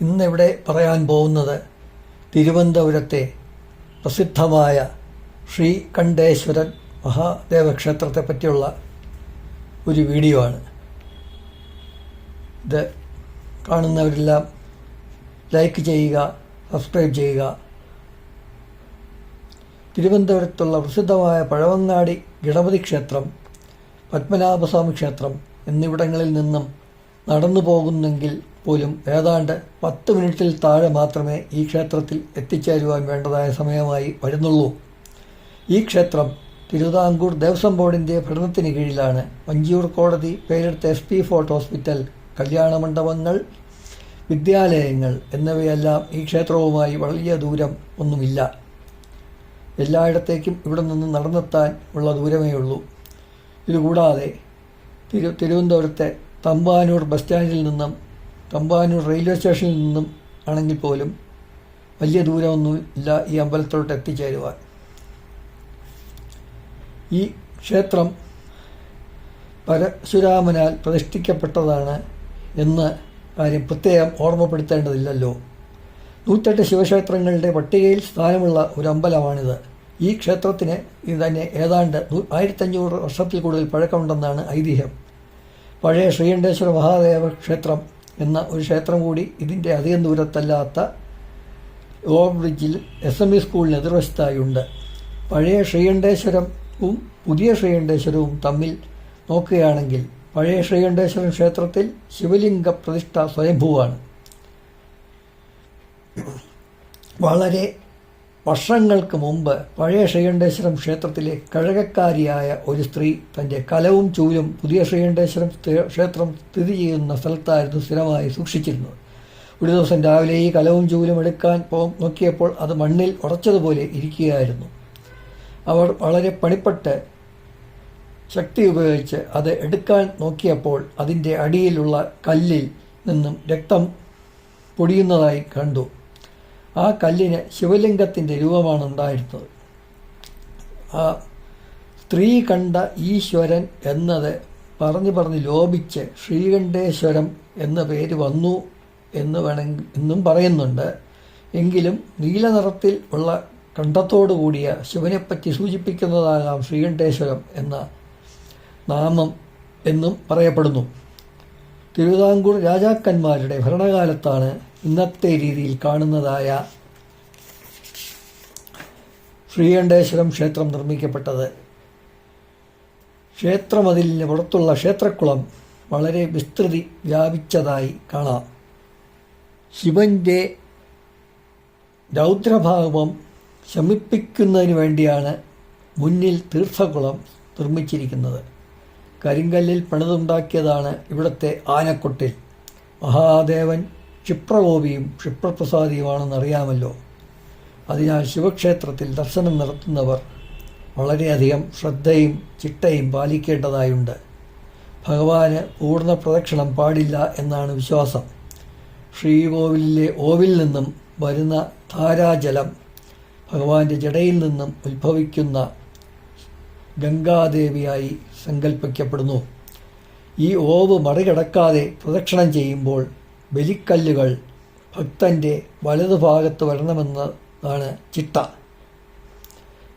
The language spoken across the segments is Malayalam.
ഇന്നിവിടെ പറയാൻ പോകുന്നത് തിരുവനന്തപുരത്തെ പ്രസിദ്ധമായ ശ്രീകണ്ഠേശ്വരൻ മഹാദേവക്ഷേത്രത്തെ പറ്റിയുള്ള ഒരു വീഡിയോ ആണ്. ഇത് കാണുന്നവരെല്ലാം ലൈക്ക് ചെയ്യുക സബ്സ്ക്രൈബ് ചെയ്യുക. തിരുവനന്തപുരത്തുള്ള പ്രസിദ്ധമായ പഴവങ്ങാടി ഗണപതി ക്ഷേത്രം പത്മനാഭസ്വാമി ക്ഷേത്രം എന്നിവിടങ്ങളിൽ നിന്നും നടന്നു പോകുന്നെങ്കിൽ പോലും ഏതാണ്ട് പത്ത് മിനിറ്റിൽ താഴെ മാത്രമേ ഈ ക്ഷേത്രത്തിൽ എത്തിച്ചേരുവാൻ വേണ്ടതായ സമയമായി വരുന്നുള്ളൂ. ഈ ക്ഷേത്രം തിരുവിതാംകൂർ ദേവസ്വം ബോർഡിന്റെ ഭരണത്തിന് കീഴിലാണ്. വഞ്ചിയൂർ കോടതി പേരെടുത്ത എസ് പി ഫോർട്ട് ഹോസ്പിറ്റൽ കല്യാണ മണ്ഡപങ്ങൾ വിദ്യാലയങ്ങൾ എന്നിവയെല്ലാം ഈ ക്ഷേത്രവുമായി വലിയ ദൂരം ഒന്നുമില്ല. എല്ലായിടത്തേക്കും ഇവിടെ നിന്ന് നടന്നെത്താൻ ഉള്ള ദൂരമേ ഉള്ളൂ ഇതുകൂടാതെ തിരു തിരുവനന്തപുരത്തെ തമ്പാനൂർ ബസ് സ്റ്റാൻഡിൽ നിന്നും തമ്പാനൂർ റെയിൽവേ സ്റ്റേഷനിൽ നിന്നും ആണെങ്കിൽ പോലും വലിയ ദൂരമൊന്നുമില്ല ഈ അമ്പലത്തോട്ട് എത്തിച്ചേരുവാൻ. ഈ ക്ഷേത്രം പരശുരാമനാൽ പ്രതിഷ്ഠിക്കപ്പെട്ടതാണ് എന്ന് കാര്യം പ്രത്യേകം ഓർമ്മപ്പെടുത്തേണ്ടതില്ലല്ലോ. നൂറ്റെട്ട് ശിവക്ഷേത്രങ്ങളുടെ പട്ടികയിൽ സ്ഥാനമുള്ള ഒരു അമ്പലമാണിത്. ഈ ക്ഷേത്രത്തിന് ഇത് തന്നെ ഏതാണ്ട് ആയിരത്തഞ്ഞൂറ് വർഷത്തിൽ കൂടുതൽ പഴക്കമുണ്ടെന്നാണ് ഐതിഹ്യം. പഴയ ശ്രീകണ്ഠേശ്വര മഹാദേവ ക്ഷേത്രം എന്ന ഒരു ക്ഷേത്രം കൂടി ഇതിന്റെ അധികം ദൂരത്തല്ലാത്ത ഓവർ ബ്രിഡ്ജിൽ എസ് എം ഇ സ്കൂളിന് എതിർവശത്തായി ഉണ്ട് പഴയ ശ്രീകണ്ഠേശ്വരവും പുതിയ ശ്രീകണ്ഠേശ്വരവും തമ്മിൽ നോക്കുകയാണെങ്കിൽ പഴയ ശ്രീകണ്ഠേശ്വരം ക്ഷേത്രത്തിൽ ശിവലിംഗ പ്രതിഷ്ഠ സ്വയംഭൂവാണ്. വളരെ വർഷങ്ങൾക്ക് മുമ്പ് പഴയ ശ്രീകണ്ഠേശ്വരം ക്ഷേത്രത്തിലെ കഴകക്കാരിയായ ഒരു സ്ത്രീ തന്റെ കലവും ചൂലും പുതിയ ശ്രീകണ്ഠേശ്വരം ക്ഷേത്രം സ്ഥിതി ചെയ്യുന്ന സ്ഥലത്തായിരുന്നു സ്ഥിരമായി സൂക്ഷിച്ചിരുന്നത്. ഒരു ദിവസം രാവിലെ ഈ കലവും ചൂലും എടുക്കാൻ പോ നോക്കിയപ്പോൾ അത് മണ്ണിൽ ഉറച്ചതുപോലെ ഇരിക്കുകയായിരുന്നു. അവർ വളരെ പണിപ്പെട്ട് ശക്തി ഉപയോഗിച്ച് അത് എടുക്കാൻ നോക്കിയപ്പോൾ അതിന്റെ അടിയിലുള്ള കല്ലിൽ നിന്നും രക്തം പൊടിയുന്നതായി കണ്ടു. ആ കല്ലിന് ശിവലിംഗത്തിന്റെ രൂപമാണ് ഉണ്ടായിരുന്നത് ആ സ്ത്രീ കണ്ട ഈശ്വരൻ എന്നത് പറഞ്ഞു പറഞ്ഞ് ലോപിച്ച് ശ്രീകണ്ഠേശ്വരം എന്ന പേര് വന്നു എന്ന് വേണമെങ്കിൽ എന്നും പറയുന്നുണ്ട്. എങ്കിലും നീല നിറത്തിൽ ഉള്ള കണ്ടത്തോടു കൂടിയ ശിവനെപ്പറ്റി സൂചിപ്പിക്കുന്നതാകാം ശ്രീകണ്ഠേശ്വരം എന്ന നാമം എന്നും പറയപ്പെടുന്നു. തിരുവിതാംകൂർ രാജാക്കന്മാരുടെ ഭരണകാലത്താണ് ഇന്നത്തെ രീതിയിൽ കാണുന്നതായ ശ്രീകണ്ഠേശ്വരം ക്ഷേത്രം നിർമ്മിക്കപ്പെട്ടത്. ക്ഷേത്രമതിലിന് പുറത്തുള്ള ക്ഷേത്രക്കുളം വളരെ വിസ്തൃതി വ്യാപിച്ചതായി കാണാം. ശിവന്റെ രൗദ്രഭാവം ശമിപ്പിക്കുന്നതിന് വേണ്ടിയാണ് മുന്നിൽ തീർത്ഥകുളം നിർമ്മിച്ചിരിക്കുന്നത്. കരിങ്കല്ലിൽ പണിതുണ്ടാക്കിയതാണ് ഇവിടുത്തെ ആനക്കൊട്ടിൽ. മഹാദേവൻ ക്ഷിപ്രകോപിയും ക്ഷിപ്രപ്രസാദിയുമാണെന്നറിയാമല്ലോ. അതിനാൽ ശിവക്ഷേത്രത്തിൽ ദർശനം നടത്തുന്നവർ വളരെയധികം ശ്രദ്ധയും ചിട്ടയും പാലിക്കേണ്ടതായുണ്ട്. ഭഗവാന് പൂർണ പ്രദക്ഷിണം പാടില്ല എന്നാണ് വിശ്വാസം. ശ്രീകോവിലിലെ ഓവിൽ നിന്നും വരുന്ന ധാരാജലം ഭഗവാന്റെ ജടയിൽ നിന്നും ഉത്ഭവിക്കുന്ന ഗംഗാദേവിയായി സങ്കല്പിക്കപ്പെടുന്നു ഈ ഓവ് മറികടക്കാതെ പ്രദക്ഷിണം ചെയ്യുമ്പോൾ ബലിക്കല്ലുകൾ ഭക്തന്റെ വലതുഭാഗത്ത് വരണമെന്നതാണ് ചിട്ട.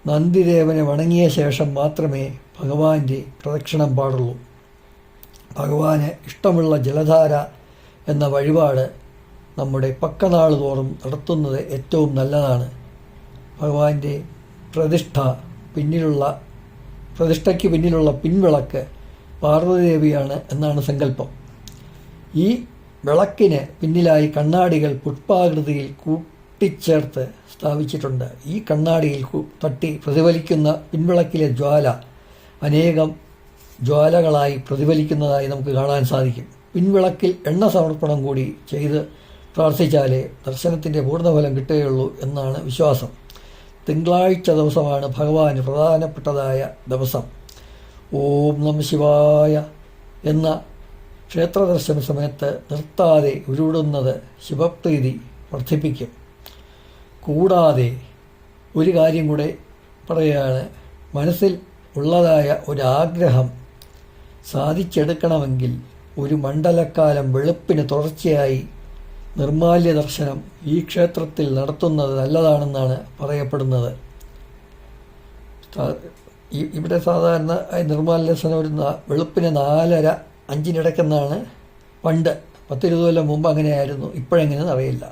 നന്ദിദേവനെ വണങ്ങിയ ശേഷം മാത്രമേ ഭഗവാന്റെ പ്രദക്ഷിണം പാടുള്ളൂ. ഭഗവാന് ഇഷ്ടമുള്ള ജലധാര എന്ന വഴിപാട് നമ്മുടെ പക്കനാൾ തോറും നടത്തുന്നത് ഏറ്റവും നല്ലതാണ്. ഭഗവാന്റെ പ്രതിഷ്ഠ പിന്നിലുള്ള പ്രതിഷ്ഠയ്ക്ക് പിന്നിലുള്ള പിൻവിളക്ക് പാർവതിദേവിയാണ് എന്നാണ് സങ്കല്പം. ഈ വിളക്കിന് പിന്നിലായി കണ്ണാടികൾ പുഷ്പാകൃതിയിൽ കൂട്ടിച്ചേർത്ത് സ്ഥാപിച്ചിട്ടുണ്ട്. ഈ കണ്ണാടിയിൽ തട്ടി പ്രതിഫലിക്കുന്ന പിൻവിളക്കിലെ ജ്വാല അനേകം ജ്വാലകളായി പ്രതിഫലിക്കുന്നതായി നമുക്ക് കാണാൻ സാധിക്കും. പിൻവിളക്കിൽ എണ്ണ സമർപ്പണം കൂടി ചെയ്ത് പ്രാർത്ഥിച്ചാലേ ദർശനത്തിന്റെ പൂർണഫലം കിട്ടുകയുള്ളൂ എന്നാണ് വിശ്വാസം. തിങ്കളാഴ്ച ദിവസമാണ് ഭഗവാന് പ്രധാനപ്പെട്ടതായ ദിവസം. ഓം നമ ശിവായ എന്ന ക്ഷേത്രദർശന സമയത്ത് നിർത്താതെ ഉരുവിടുന്നത് ശിവപ്രീതി വർദ്ധിപ്പിക്കും. കൂടാതെ ഒരു കാര്യം കൂടെ പറയുകയാണ് മനസ്സിൽ ഉള്ളതായ ഒരാഗ്രഹം സാധിച്ചെടുക്കണമെങ്കിൽ ഒരു മണ്ഡലക്കാലം വെളുപ്പിന് തുടർച്ചയായി നിർമാല്യ ദർശനം ഈ ക്ഷേത്രത്തിൽ നടത്തുന്നത് നല്ലതാണെന്നാണ് പറയപ്പെടുന്നത്. ഇവിടെ സാധാരണ നിർമാല്യ ദർശനം ഒരു വെളുപ്പിന് നാലര അഞ്ചിനിടയ്ക്കെന്നാണ് പണ്ട് പത്തിരുപത് കൊല്ലം മുമ്പ് അങ്ങനെയായിരുന്നു. ഇപ്പോഴെങ്ങനെയെന്ന് അറിയില്ല.